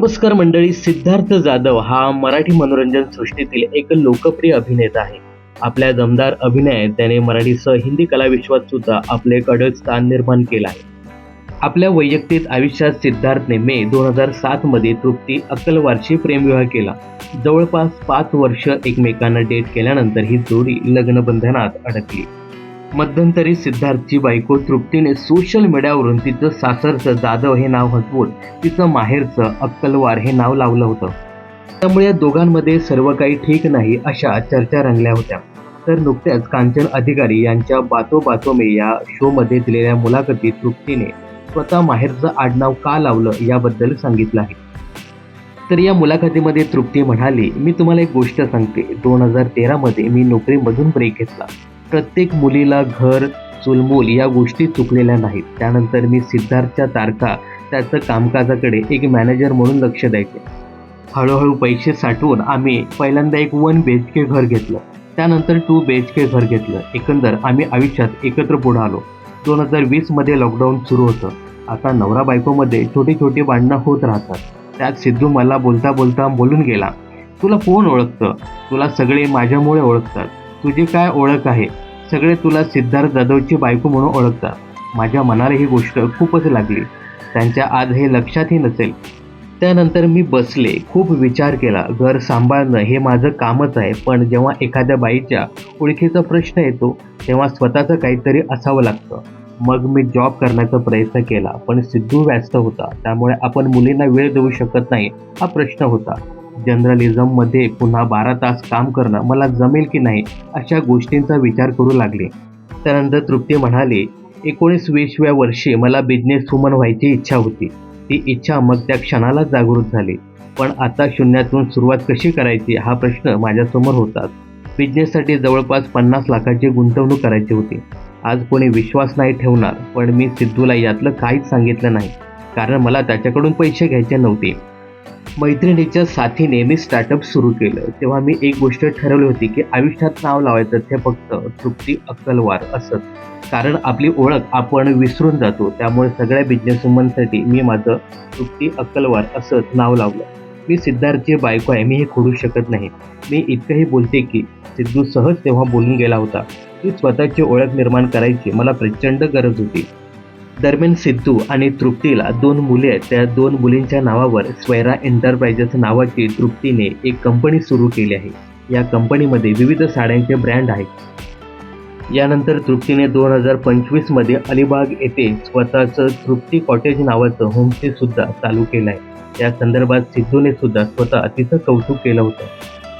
नमस्कार मंडळी सिद्धार्थ जाधव हा मराठी मनोरंजन सृष्टीतील एक लोकप्रिय अभिनेता आहे. आपल्या दमदार अभिनयात त्याने मराठीसह हिंदी कलाविश्वात सुद्धा आपले कडक स्थान निर्माण केलं आहे. आपल्या वैयक्तिक आयुष्यात सिद्धार्थने मे दोन हजार सातमध्ये तृप्ती अक्कलवारशी प्रेमविवाह केला. जवळपास पाच वर्ष एकमेकांना डेट केल्यानंतर ही जोडी लग्नबंधनात अडकली. मध्यंतरी सिद्धार्थची बायको तृप्तीने सोशल मीडियावरून तिचं सासरचं जाधव हे नाव हटवून तिचं माहेरचं अक्कलवार हे नाव लावलं होतं. त्यामुळे या दोघांमध्ये सर्व काही ठीक नाही अशा चर्चा रंगल्या होत्या. तर नुकत्याच कांचन अधिकारी यांच्या बातो बातो मे या शोमध्ये दिलेल्या मुलाखतीत तृप्तीने स्वतः माहेरचं आडनाव का लावलं याबद्दल सांगितलं आहे. तर या मुलाखतीमध्ये तृप्ती म्हणाली मी तुम्हाला एक गोष्ट सांगते. दोन हजार तेरामध्ये मी नोकरीमधून ब्रेक घेतला. प्रत्येक मुलीला घर चुलमूल या गोष्टी चुकलेल्या नाहीत. त्यानंतर मी सिद्धार्थच्या तारखा त्याचं कामकाजाकडे एक मॅनेजर म्हणून लक्ष द्यायचे. हळूहळू पैसे साठवून आम्ही पहिल्यांदा एक वन बी एच के घर घेतलं. त्यानंतर टू बी एच के घर घेतलं. एकंदर आम्ही आयुष्यात एकत्र पुढे आलो. दोन हजार वीसमध्ये लॉकडाऊन सुरू होतं. आता नवरा बायकोमध्ये छोटी छोटी भांडणं होत राहतात. त्यात सिद्धू मला बोलता बोलता बोलून गेला. तुला कोण ओळखतं? तुला सगळे माझ्यामुळे ओळखतात. तुझी काय ओळख आहे? सगळे तुला सिद्धार्थ जाधवची बायको म्हणून ओळखतात. माझ्या मनाला ही गोष्ट खूपच लागली. त्यांच्या आज हे लक्षातही नसेल. त्यानंतर मी बसले खूप विचार केला घर सांभाळणं हे माझं कामच आहे पण जेव्हा एखाद्या बाईच्या ओळखीचा प्रश्न येतो तेव्हा स्वतःचं काहीतरी असावं लागतं. मग मी जॉब करण्याचा प्रयत्न केला पण सिद्धू व्यस्त होता त्यामुळे आपण मुलींना वेळ देऊ शकत नाही हा प्रश्न होता. जर्नलिझममध्ये पुन्हा बारा तास काम करणं मला जमेल की नाही अशा गोष्टींचा विचार करू लागले. त्यानंतर तृप्ती म्हणाले एकोणीसवीसव्या वर्षी मला बिझनेस वुमन व्हायची इच्छा होती. ती इच्छा मग त्या क्षणाला जागृत झाली. पण आता शून्यातून सुरुवात कशी करायची हा प्रश्न माझ्यासमोर होताच बिझनेससाठी जवळपास पन्नास लाखाची गुंतवणूक करायची होती. आज कोणी विश्वास नाही ठेवणार पण मी सिद्धूला यातलं काहीच सांगितलं नाही. कारण मला त्याच्याकडून पैसे घ्यायचे नव्हते. मैत्रिणीच्या साथीने मी स्टार्टअप सुरू केलं. तेव्हा मी एक गोष्ट ठरवली होती की आयुष्यात नाव लावायचं ते फक्त तृप्ती अक्कलवार असत कारण आपली ओळख आपण विसरून जातो. त्यामुळे सगळ्या बिझनेसमनसाठी मी माझं तृप्ती अक्कलवार असंच नाव लावलं. मी सिद्धार्थची बायको आहे मी हे खोडू शकत नाही. मी इतकंही बोलते की सिद्धू सहज तेव्हा बोलून गेला होता. की स्वतःची ओळख निर्माण करायची मला प्रचंड गरज होती. दरम्यान सिद्धू आणि तृप्तीला दोन मुले आहेत. त्या दोन मुलींच्या नावावर स्वैरा एंटरप्राइजेस नावाची तृप्तीने एक कंपनी सुरू केली आहे. या कंपनीमध्ये विविध साड्यांचे ब्रँड आहेत. यानंतर तृप्तीने दोन हजार पंचवीसमध्ये अलिबाग येथे स्वतःचं तृप्ती कॉटेज नावाचं होमस्टे सुद्धा चालू केलं आहे या संदर्भात सिद्धूने सुद्धा स्वतः तिचं कौतुक केलं होतं.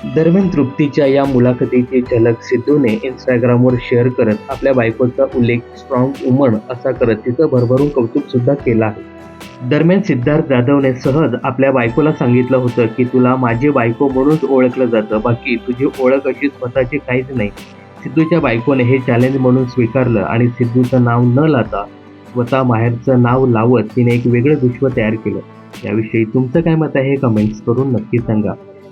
दरम्यान तृप्तीच्या या मुलाखतीची झलक सिद्धूने इंस्टाग्रामवर शेअर करत आपल्या बायकोचा उल्लेख स्ट्रॉंग वुमन असा करत तिचं भरभरून कौतुक सुद्धा केलं आहे. दरम्यान सिद्धार्थ जाधवने सहज आपल्या बायकोला सांगितलं होतं की तुला माझी बायको म्हणूनच ओळखलं जातं. बाकी तुझी ओळख अशी स्वतःची काहीच नाही. सिद्धूच्या बायकोने हे चॅलेंज म्हणून स्वीकारलं आणि सिद्धूचं नाव न लाता स्वतः माहेरचं नाव लावत तिने एक वेगळं विश्व तयार केलं. याविषयी तुमचं काय मत आहे हे कमेंट्स करून नक्की सांगा.